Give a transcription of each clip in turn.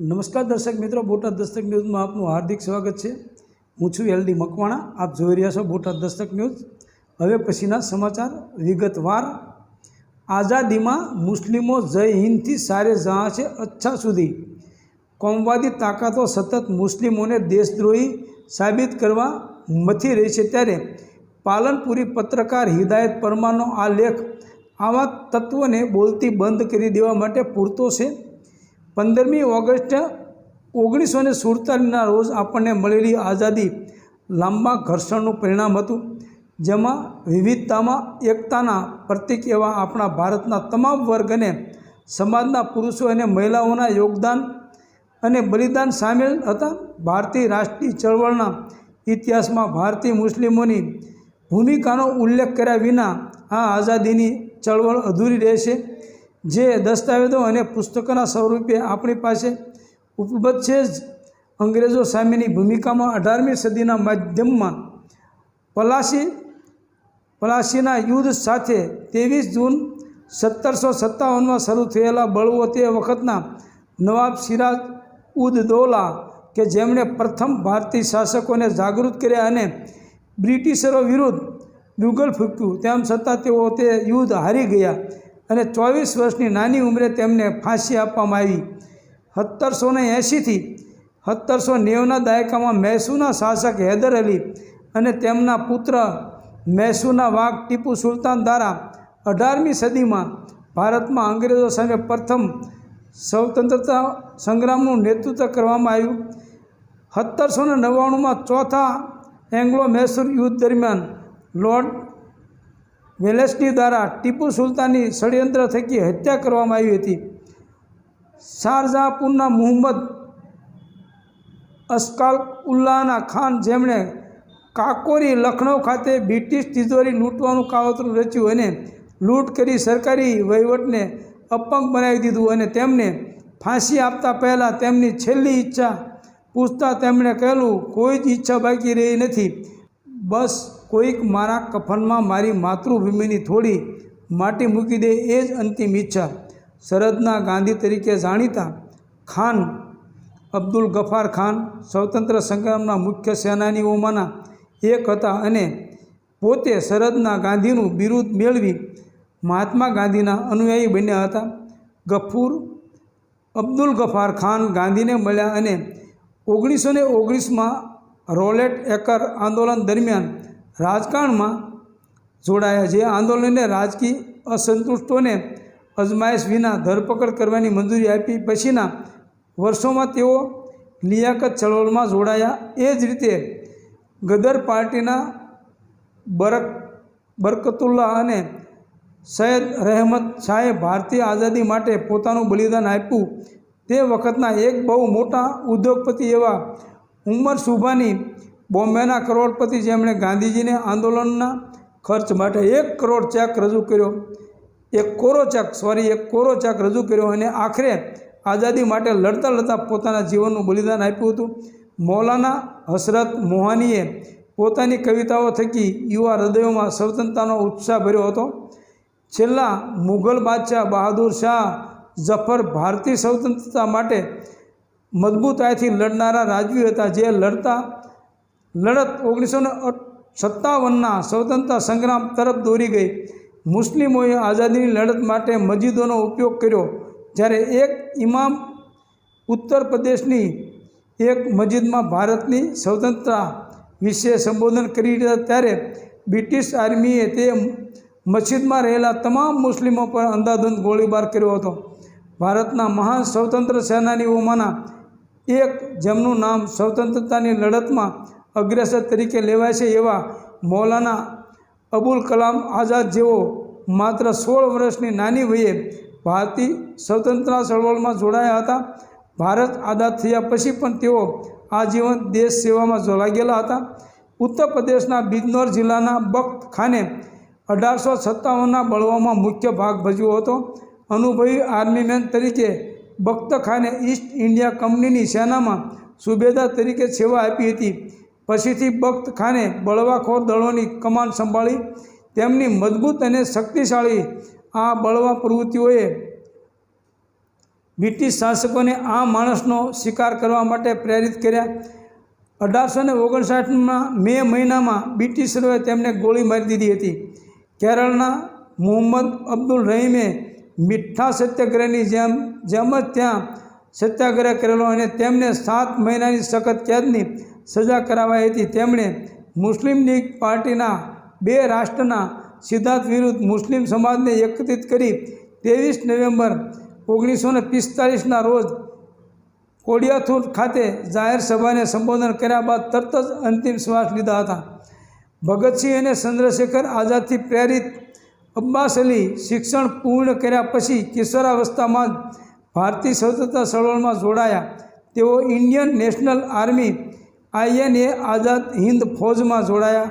નમસ્કાર દર્શક મિત્રો, બોટાદ દસ્તક ન્યૂઝમાં આપનું હાર્દિક સ્વાગત છે. હું છું એલડી મકવાણા, આપ જોઈ રહ્યા છો બોટાદ દસ્તક ન્યૂઝ. હવે પછીના સમાચાર વિગતવાર. આઝાદીમાં મુસ્લિમો જય હિન્દથી સારે જહાં છે અચ્છા સુધી. કોમવાદી તાકાતો સતત મુસ્લિમોને દેશદ્રોહી સાબિત કરવા મથી રહી છે ત્યારે પાલનપુરી પત્રકાર હિદાયત પરમારનો આ લેખ આવા તત્વોને બોલતી બંધ કરી દેવા માટે પૂરતો છે. પંદરમી ઓગસ્ટ ઓગણીસો ને સુડતાલીસના રોજ આપણને મળેલી આઝાદી લાંબા ઘર્ષણનું પરિણામ હતું, જેમાં વિવિધતામાં એકતાના પ્રતિક એવા આપણા ભારતના તમામ વર્ગને, સમાજના પુરુષો અને મહિલાઓના યોગદાન અને બલિદાન સામેલ હતા. ભારતીય રાષ્ટ્રીય ચળવળના ઇતિહાસમાં ભારતીય મુસ્લિમોની ભૂમિકાનો ઉલ્લેખ કર્યા વિના આ આઝાદીની ચળવળ અધૂરી રહેશે. જે દસ્તાવેજો અને પુસ્તકોના સ્વરૂપે આપણી પાસે ઉપલબ્ધ છે જ. અંગ્રેજો સામેની ભૂમિકામાં અઢારમી સદીના માધ્યમમાં પલાસી પલાસીના યુદ્ધ સાથે ત્રેવીસ જૂન સત્તરસો સત્તાવનમાં શરૂ થયેલા બળવો તે વખતના નવાબ સિરાજ ઉદ દૌલા કે જેમણે પ્રથમ ભારતીય શાસકોને જાગૃત કર્યા અને બ્રિટિશરો વિરુદ્ધ ડુગલ ફૂક્યું. તેમ છતાં તેઓ તે યુદ્ધ હારી ગયા. અને ચોવીસ વર્ષની નાની ઉંમરે તેમને ફાંસી આપવામાં આવી. સત્તરસો ને એંશીથી સત્તરસો નેવના દાયકામાં મૈસૂરના શાસક હૈદર અલી અને તેમના પુત્ર મૈસૂરના વાઘ ટીપુ સુલતાન દ્વારા અઢારમી સદીમાં ભારતમાં અંગ્રેજો સામે પ્રથમ સ્વતંત્રતા સંગ્રામનું નેતૃત્વ કરવામાં આવ્યું. સત્તરસો ને નવ્વાણુંમાં ચોથા એંગ્લો મૈસૂર યુદ્ધ દરમિયાન લોર્ડ વેલેસ્લી દ્વારા ટીપુ સુલતાનની ષડયંત્ર થકી હત્યા કરવામાં આવી હતી. શારજહાપુરના મુહમ્મદ અસ્કાલ ઉલ્લાહના ખાન જેમણે કાકોરી લખનૌ ખાતે બ્રિટિશ તિજોરી લૂંટવાનું કાવતરું રચ્યું અને લૂંટ કરી સરકારી વહીવટને અપંગ બનાવી દીધું અને તેમને ફાંસી આપતા પહેલાં તેમની છેલ્લી ઈચ્છા પૂછતા તેમણે કહેલું, કોઈ જ ઈચ્છા બાકી રહી નથી. બસ કોઈક મારા કફનમાં મારી માતૃભૂમિની થોડી માટી મૂકી દે એ જ અંતિમ ઈચ્છા. સરહદના ગાંધી તરીકે જાણીતા ખાન અબ્દુલ ગફાર ખાન સ્વતંત્ર સંગ્રામના મુખ્ય સેનાનીઓમાંના એક હતા અને પોતે સરહદના ગાંધીનું બિરુદ મેળવી મહાત્મા ગાંધીના અનુયાયી બન્યા હતા. ગફૂર, અબ્દુલ ગફાર ખાન ગાંધીને મળ્યા અને ઓગણીસો ને ઓગણીસમાં રોલેટ એકર આંદોલન દરમિયાન રાજકારણમાં જોડાયા જે આંદોલનને રાજકીય અસંતુષ્ટોને અજમાયશ વિના ધરપકડ કરવાની મંજૂરી આપી પછીના વર્ષોમાં તેઓ લિયાકત ચળવળમાં જોડાયા. એ જ રીતે ગદર પાર્ટીના બરક બરકતુલ્લા અને સૈયદ રહેમત શાહે ભારતીય આઝાદી માટે પોતાનું બલિદાન આપ્યું. તે વખતના એક બહુ મોટા ઉદ્યોગપતિ એવા ઉમર સુભાની બોમ્બેના કરોડપતિ જેમણે ગાંધીજીને આંદોલનના ખર્ચ માટે એક કરોડ ચેક રજૂ કર્યો. એક કોરો ચેક સોરી એક કોરો ચેક રજૂ કર્યો અને આખરે આઝાદી માટે લડતા લડતા પોતાના જીવનનું બલિદાન આપ્યું હતું. મૌલાના હસરત મોહાનીએ પોતાની કવિતાઓ થકી યુવા હૃદયોમાં સ્વતંત્રતાનો ઉત્સાહ ભર્યો હતો. છેલ્લા મુઘલ બાદશાહ બહાદુર શાહ જફર ભારતીય સ્વતંત્રતા માટે મજબૂતાઈથી લડનારા રાજવી હતા. જે લડતા લડત ઓગણીસો ને સત્તાવનના સ્વતંત્રતા સંગ્રામ તરફ દોરી ગઈ. મુસ્લિમોએ આઝાદીની લડત માટે મસ્જિદોનો ઉપયોગ કર્યો, જ્યારે એક ઇમામ ઉત્તર પ્રદેશની એક મસ્જિદમાં ભારતની સ્વતંત્રતા વિશે સંબોધન કરી રહ્યા ત્યારે બ્રિટિશ આર્મીએ તે મસ્જિદમાં રહેલા તમામ મુસ્લિમો પર અંધાધૂંધ ગોળીબાર કર્યો હતો. ભારતના મહાન સ્વતંત્ર સેનાનીઓમાંના એક, જેમનું નામ સ્વતંત્રતાની લડતમાં અગ્રેસર તરીકે લેવાય છે એવા મૌલાના અબુલ કલામ આઝાદ જેઓ માત્ર સોળ વર્ષની નાની વયે ભારતીય સ્વતંત્રતા ચળવળમાં જોડાયા હતા. ભારત આઝાદ થયા પછી પણ તેઓ આજીવન દેશ સેવામાં લાગેલા હતા. ઉત્તર પ્રદેશના બિજનોર જિલ્લાના બખ્ત ખાને અઢારસો સત્તાવનના બળવામાં મુખ્ય ભાગ ભજવ્યો હતો. અનુભવી આર્મીમેન તરીકે બખ્ત ખાને ઈસ્ટ ઇન્ડિયા કંપનીની સેનામાં સુબેદાર તરીકે સેવા આપી હતી. પછીથી બખ્ત ખાને બળવાખોર દળોની કમાન સંભાળી, તેમની મજબૂત અને શક્તિશાળી આ બળવા પ્રવૃત્તિઓએ બ્રિટિશ શાસકોને આ માણસનો શિકાર કરવા માટે પ્રેરિત કર્યા. અઢારસો ને ઓગણસાઠમાં મે મહિનામાં બ્રિટિશરોએ તેમને ગોળી મારી દીધી હતી. કેરળના મોહમ્મદ અબ્દુલ રહીમે મીઠા સત્યાગ્રહની જેમ જેમ જ ત્યાં સત્યાગ્રહ કરેલો અને તેમને સાત મહિનાની સખત કેદની સજા કરાવાઈ હતી. તેમણે મુસ્લિમ લીગ પાર્ટીના બે રાષ્ટ્રના સિદ્ધાંત વિરુદ્ધ મુસ્લિમ સમાજને એકત્રિત કરી ત્રેવીસ નવેમ્બર ઓગણીસો ને પિસ્તાલીસના રોજ કોડિયાથુર ખાતે જાહેર સભાને સંબોધન કર્યા બાદ તરત જ અંતિમ શ્વાસ લીધા હતા. ભગતસિંહ અને ચંદ્રશેખર આઝાદથી પ્રેરિત અબ્બાસ અલી શિક્ષણ પૂર્ણ કર્યા પછી કિશોરાવસ્થામાં જ ભારતીય સ્વતંત્રતા ચળવળમાં જોડાયા. તેઓ Indian national army INA Azad Hind ફૌજમાં જોડાયા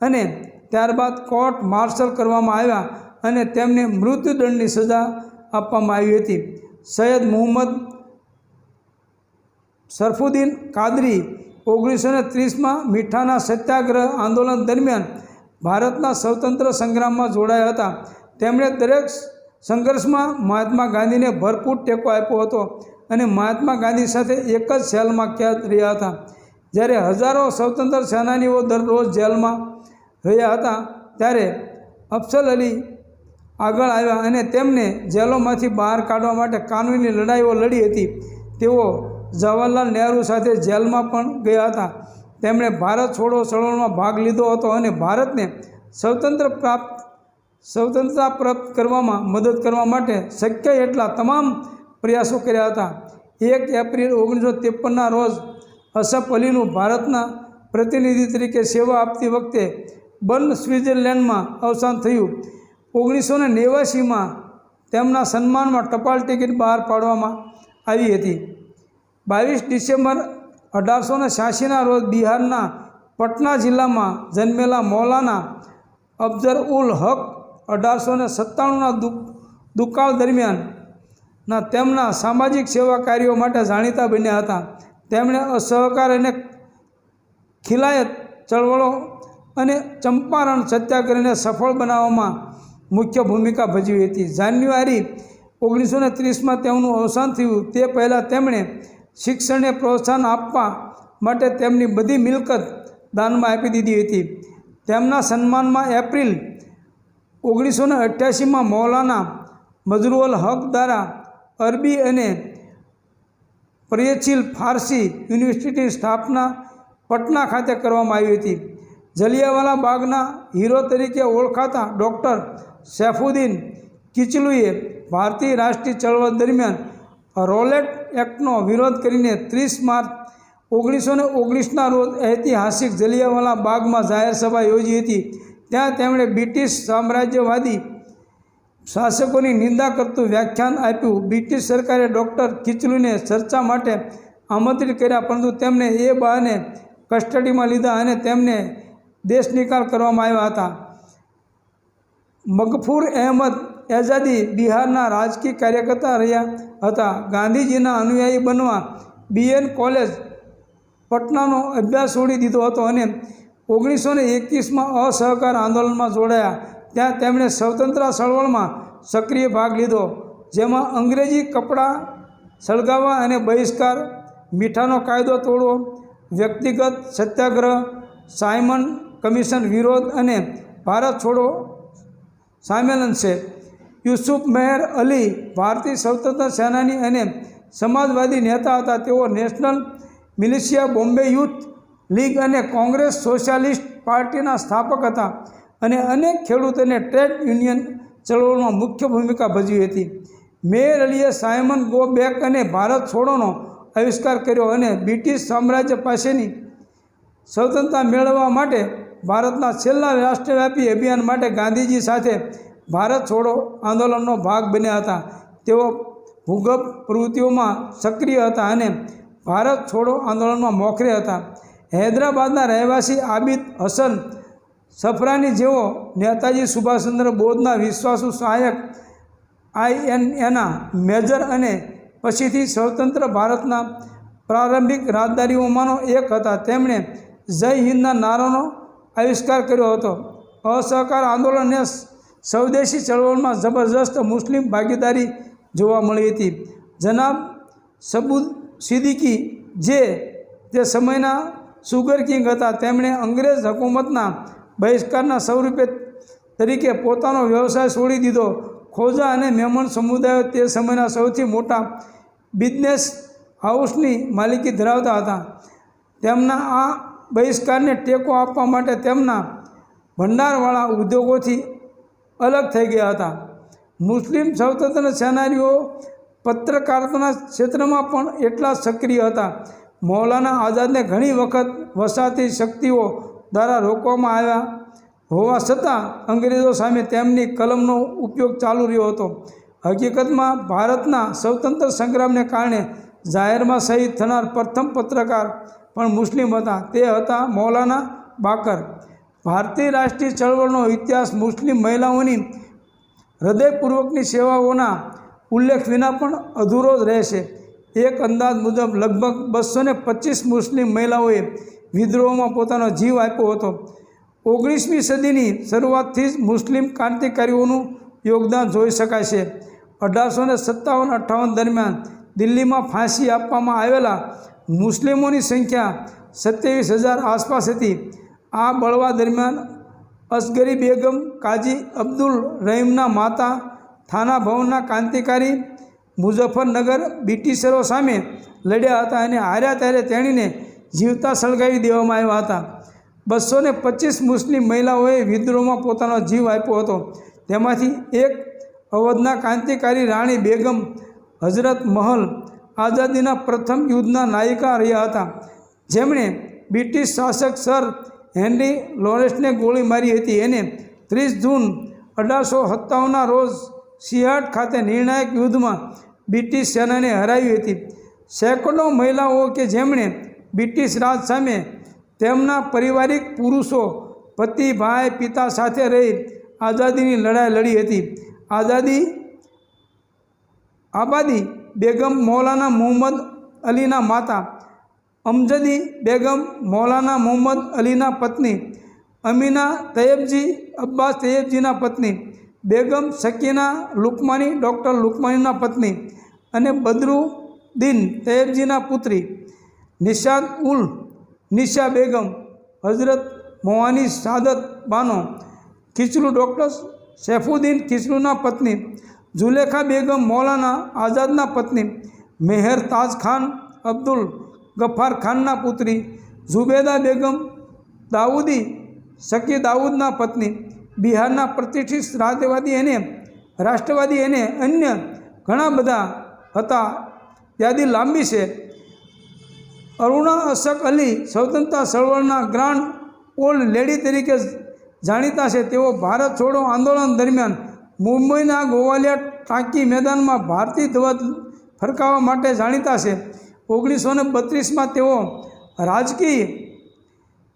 અને ત્યારબાદ કોર્ટ માર્શલ કરવામાં આવ્યા અને તેમને મૃત્યુદંડની સજા આપવામાં આવી હતી. સૈયદ મુહમ્મદ સરફુદ્દીન કાદરી ઓગણીસો ને ત્રીસમાં મીઠાના સત્યાગ્રહ આંદોલન દરમિયાન ભારતના સ્વતંત્ર સંગ્રામમાં જોડાયા હતા. તેમણે દરેક સંઘર્ષમાં મહાત્મા ગાંધીને ભરપૂર ટેકો આપ્યો હતો અને મહાત્મા ગાંધી સાથે એક જ સેલમાં કેદ રહ્યા હતા? જ્યારે હજારો સ્વતંત્ર સેનાનીઓ દરરોજ જેલમાં રહ્યા હતા, ત્યારે અફસલ અલી આગળ આવ્યા અને તેમને જેલોમાંથી બહાર કાઢવા માટે કાનૂની લડાઈઓ લડી હતી. તેઓ જવાહરલાલ નહેરુ સાથે જેલમાં પણ ગયા હતા. તેમણે ભારત છોડો ચળવળમાં ભાગ લીધો હતો અને ભારતને સ્વતંત્ર પ્રાપ્ત, સ્વતંત્રતા પ્રાપ્ત કરવામાં મદદ કરવા માટે શક્ય એટલા તમામ પ્રયાસો કર્યા હતા. એક એપ્રિલ ઓગણીસો ત્રેપનના રોજ અસફ અલીનું ભારતના પ્રતિનિધિ તરીકે સેવા આપતી વખતે બર્ન સ્વિટ્ઝરલેન્ડમાં અવસાન થયું. ઓગણીસો ને નેવાસીમાં તેમના સન્માનમાં ટપાલ ટિકિટ બહાર પાડવામાં આવી હતી. બાવીસ ડિસેમ્બર અઢારસો ને છ્યાસીના રોજ બિહારના પટના જિલ્લામાં જન્મેલા મૌલાના અફઝર ઉલ હક અઢારસો ને સત્તાણુંના દુકાળ દરમિયાનના તેમના સામાજિક સેવા કાર્યો માટે જાણીતા બન્યા હતા. તેમણે અસહકાર અને ખિલાયત, ચળવળો અને ચંપારણ સત્યાગ્રહને સફળ બનાવવામાં મુખ્ય ભૂમિકા ભજવી હતી. જાન્યુઆરી ઓગણીસો ને ત્રીસમાં તેમનું અવસાન થયું. તે પહેલાં તેમણે શિક્ષણને પ્રોત્સાહન આપવા માટે તેમની બધી મિલકત દાનમાં આપી દીધી હતી. તેમના સન્માનમાં એપ્રિલ ઓગણીસો ને અઠ્યાસીમાં મૌલાના મજરૂઅલ હક દ્વારા અરબી અને પ્રિયચિલ ફારસી યુનિવર્સિટીની સ્થાપના પટના ખાતે કરવામાં આવી હતી. જલિયાવાલા બાગના હીરો તરીકે ઓળખાતા ડૉક્ટર સૈફુદ્દીન કિચલુએ ભારતીય રાષ્ટ્રીય ચળવળ દરમિયાન રોલેટ એક્ટનો વિરોધ કરીને ત્રીસ માર્ચ ઓગણીસો ને ઓગણીસના રોજ ઐતિહાસિક જલિયાવાલા બાગમાં જાહેર સભા યોજી હતી. ત્યાં તેમણે બ્રિટિશ સામ્રાજ્યવાદી શાસકોની નિંદા કરતું વ્યાખ્યાન આપ્યું. બ્રિટિશ સરકારે ડૉક્ટર કિચલુને ચર્ચા માટે આમંત્રિત કર્યા, પરંતુ તેમને એ બહાને કસ્ટડીમાં લીધા અને તેમને દેશ નિકાલ કરવામાં આવ્યા હતા. મગફૂર અહેમદ એઝાદી બિહારના રાજકીય કાર્યકર્તા રહ્યા હતા. ગાંધીજીના અનુયાયી બનવા બીએન કોલેજ પટનાનો અભ્યાસ છોડી દીધો હતો અને ઓગણીસો ને એકવીસમાં અસહકાર આંદોલનમાં જોડાયા. ત્યાં તેમણે સ્વતંત્ર ચળવળમાં સક્રિય ભાગ લીધો, જેમાં અંગ્રેજી કપડાં સળગાવવા અને બહિષ્કાર, મીઠાનો કાયદો તોડવો, વ્યક્તિગત સત્યાગ્રહ, સાયમન કમિશન વિરોધ અને ભારત છોડો સામેલન છે યુસુફ મેહર અલી ભારતીય સ્વતંત્ર સેનાની અને સમાજવાદી નેતા હતા. તેઓ national militia Bombay youth league અને કોંગ્રેસ સોશિયાલિસ્ટ પાર્ટીના સ્થાપક હતા. અને અનેક ખેડૂતોને ટ્રેડ યુનિયન ચળવળમાં મુખ્ય ભૂમિકા ભજવી હતી. મેયર અલીએ સાયમન ગો બેક અને ભારત છોડોનો આવિષ્કાર કર્યો અને બ્રિટિશ સામ્રાજ્ય પાસેની સ્વતંત્રતા મેળવવા માટે ભારતના છેલ્લા રાષ્ટ્રવ્યાપી અભિયાન માટે ગાંધીજી સાથે ભારત છોડો આંદોલનનો ભાગ બન્યા હતા. તેઓ ભૂગર્ભ પ્રવૃત્તિઓમાં સક્રિય હતા અને ભારત છોડો આંદોલનમાં મોખરે હતા. હૈદરાબાદના રહેવાસી આબિદ હસન સફરાની જેઓ નેતાજી સુભાષચંદ્ર બોઝના વિશ્વાસુ સહાયક આઈએનએના મેજર અને પછીથી સ્વતંત્ર ભારતના પ્રારંભિક રાજદારીઓમાંનો એક હતા. તેમણે જય હિન્દના નારાનો આવિષ્કાર કર્યો હતો. અસહકાર આંદોલનને સ્વદેશી ચળવળમાં જબરજસ્ત મુસ્લિમ ભાગીદારી જોવા મળી હતી. જનાબ સબુદ સિદ્દીકી જે તે સમયના સુગર કિંગ હતા. તેમણે અંગ્રેજ હુકુમતના બહિષ્કારના સ્વરૂપે તરીકે પોતાનો વ્યવસાય છોડી દીધો. ખોજા અને મેમણ સમુદાયો તે સમયના સૌથી મોટા બિઝનેસ હાઉસની માલિકી ધરાવતા હતા. તેમના આ બહિષ્કારને ટેકો આપવા માટે તેમના ભંડારવાળા ઉદ્યોગોથી અલગ થઈ ગયા હતા. મુસ્લિમ સ્વતંત્ર સેનાનીઓ પત્રકારતાના ક્ષેત્રમાં પણ એટલા સક્રિય હતા. મૌલાના આઝાદને ઘણી વખત વસાતી શક્તિઓ દ્વારા રોકવામાં આવ્યા. હોવા છતાં અંગ્રેજો સામે તેમની કલમનો ઉપયોગ ચાલુ રહ્યો હતો. હકીકતમાં ભારતના સ્વતંત્ર સંગ્રામને કારણે જાહેરમાં શહીદ થનાર પ્રથમ પત્રકાર પણ મુસ્લિમ હતા. તે હતા મૌલાના બાકર. ભારતીય રાષ્ટ્રીય ચળવળનો ઇતિહાસ મુસ્લિમ મહિલાઓની હૃદયપૂર્વકની સેવાઓના ઉલ્લેખ વિના પણ અધૂરો જ રહેશે. એક અંદાજ મુજબ લગભગ બસો ને પચીસ મુસ્લિમ મહિલાઓએ વિદ્રોહમાં પોતાનો જીવ આપ્યો હતો. ઓગણીસમી સદીની શરૂઆતથી જ મુસ્લિમ ક્રાંતિકારીઓનું યોગદાન જોઈ શકાય છે. અઢારસો ને સત્તાવન અઠ્ઠાવન દરમિયાન દિલ્હીમાં ફાંસી આપવામાં આવેલા મુસ્લિમોની સંખ્યા સત્યાવીસ હજાર આસપાસ હતી. આ બળવા દરમિયાન અસગરી બેગમ કાજી અબ્દુલ રહીમના માતા થાના ભવનના ક્રાંતિકારી મુઝફ્ફરનગર બ્રિટિશરો સામે લડ્યા હતા અને હાર્યા ત્યારે તેણીને જીવતા સળગાવી દેવામાં આવ્યા હતા. બસો ને પચીસ મુસ્લિમ મહિલાઓએ વિદ્રોહમાં પોતાનો જીવ આપ્યો હતો. તેમાંથી એક અવધના ક્રાંતિકારી રાણી બેગમ હઝરત મહલ આઝાદીના પ્રથમ યુદ્ધના નાયિકા રહ્યા હતા. જેમણે બ્રિટિશ શાસક સર હેનરી લોરેન્સને ગોળી મારી હતી. એને ત્રીસ જૂન અઢારસો સત્તાવનના રોજ સિયાટ ખાતે નિર્ણાયક યુદ્ધમાં બ્રિટિશ સેનાને હરાવી હતી. સેંકડો મહિલાઓ કે જેમણે બ્રિટિશ રાજ સામે તેમના પારિવારિક પુરુષો, પતિ, ભાઈ, પિતા સાથે રહી આઝાદીની લડાઈ લડી હતી. આઝાદી આબાદી બેગમ મૌલાના મોહમ્મદ અલીના માતા, અમજદી બેગમ મૌલાના મોહમ્મદ અલીના પત્ની, અમીના તૈયબજી, અબ્બાસ તૈયબજીના પત્ની, બેગમ શકીના લુકમાની ડૉક્ટર લુકમાનીના પત્ની અને બદરુદ્દીન તૈયબજીના પુત્રી. નિશાદ ઉલ, નિશા બેગમ, હઝરત મોવાની સાદત બાનો ખીચલુ ડૉક્ટર સૈફુદ્દીન ખીચલુના પત્ની જુલેખા બેગમ મૌલાના આઝાદના પત્ની, મેહર તાજ ખાન, અબ્દુલ ગફાર ખાનના પુત્રી, ઝુબેદા બેગમ દાઉદી, શકી દાઉદના પત્ની, બિહારના પ્રતિષ્ઠિત રાષ્ટ્રવાદી અને રાષ્ટ્રવાદી અને અન્ય ઘણા બધા હતા. યાદી લાંબી છે. અરુણા અશક અલી સ્વતંત્રતા ચળવળના ગ્રાન્ડ ઓલ્ડ લેડી તરીકે જાણીતા છે. તેઓ ભારત છોડો આંદોલન દરમિયાન મુંબઈના ગોવાલિયા ટાંકી મેદાનમાં ભારતીય ધ્વજ ફરકાવવા માટે જાણીતા છે. ઓગણીસો ને બત્રીસમાં તેઓ રાજકીય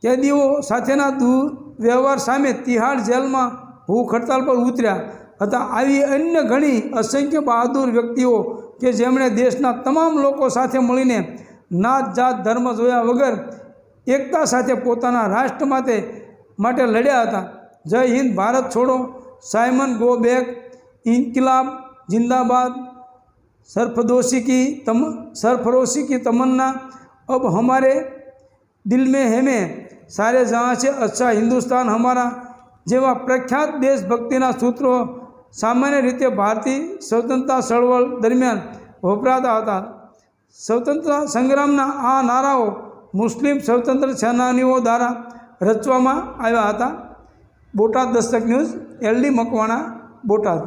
કેદીઓ સાથેના દુર્વ્યવહાર સામે તિહાડ જેલમાં ભૂખ હડતાલ પર ઉતર્યા હતા. આવી અન્ય ઘણી અસંખ્ય બહાદુર વ્યક્તિઓ કે જેમણે દેશના તમામ લોકો સાથે મળીને નાત જાત ધર્મ જોયા વગર એકતા સાથે પોતાના રાષ્ટ્ર માટે માટે લડ્યા હતા. જય હિન્દ, ભારત છોડો. Simon, go back. ઇન્કલાબ, જિંદાબાદ. સરફદોશી કી તમ, સરફરોશી કી તમન્ના. અબ હમારે દિલ મેં હેમે. સારે જહાં છે અચ્છા હિન્દુસ્તાન હમારા. જેવા પ્રખ્યાત દેશભક્તિના સૂત્રો સામાન્ય રીતે ભારતીય સ્વતંત્રતા ચળવળ દરમિયાન વપરાતા હતા. સ્વતંત્રતા સંગ્રામના આ નારાઓ મુસ્લિમ સ્વતંત્ર સેનાનીઓ દ્વારા રચવામાં આવ્યા હતા. Botad Dastak news, LD Makwana, Botad.